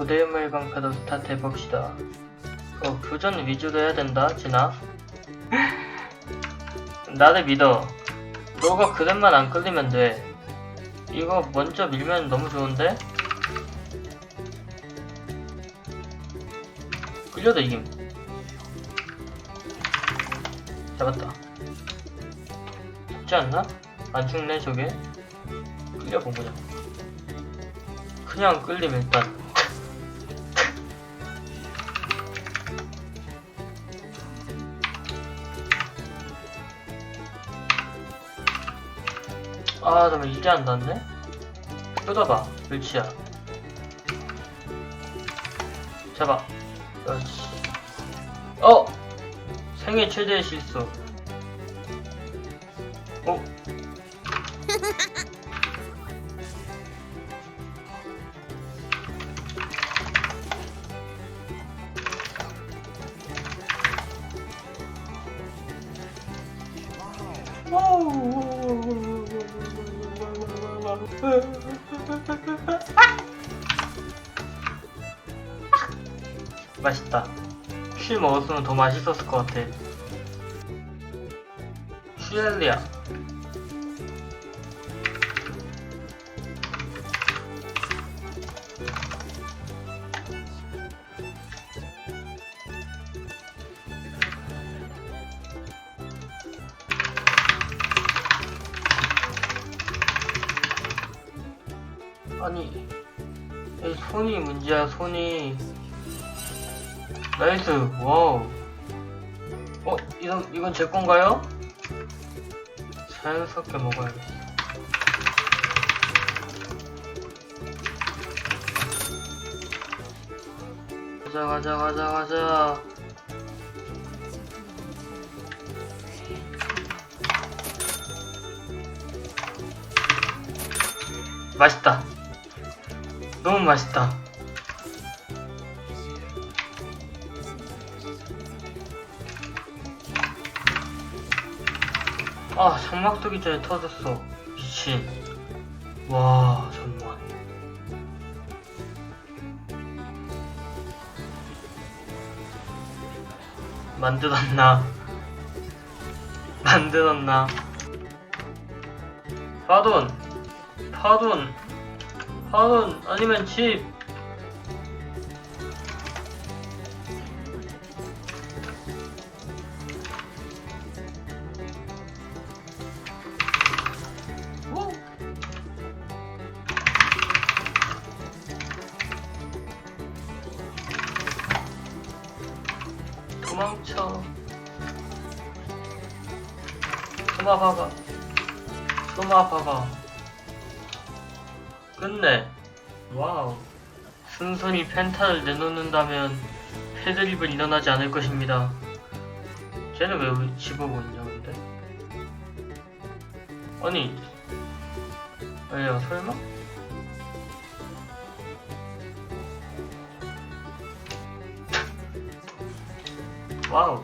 고대인물 방패도 스타트 해봅시다. 어, 교전 위주로 해야 된다, 진아. 나를 믿어. 너가 그랩만 안 끌리면 돼. 이거 먼저 밀면 너무 좋은데? 끌려도 이김. 잡았다. 잡지 않나? 안 죽네, 저게? 끌려보보자. 그냥 끌림 일단. 아, 나 이게 안 닿네? 뜯어봐, 멸치야. 잡아. 그렇지. 어! 생애 최대의 실수. 어? 맛있다. 쉬 먹었으면 더 맛있었을 것 같아. 슈엘리아. 아니, 이 손이 문제야, 손이. 나이스, 와우. 어, 이건, 이건 제 건가요? 자연스럽게 먹어야겠어. 가자, 가자, 가자, 가자. 맛있다. 너무 맛있다. 아, 장막 뜨기 전에 터졌어. 미친. 와, 정말. 만들었나? 만들었나? 파돈! 파돈! 파돈! 아니면 집! 오! 도망쳐. 소마 봐봐. 끝내. 와우. 순순히 펜타를 내놓는다면 패드립은 일어나지 않을 것입니다. 쟤는 왜 집어고 있냐 근데? 아니 아니야 설마? 와우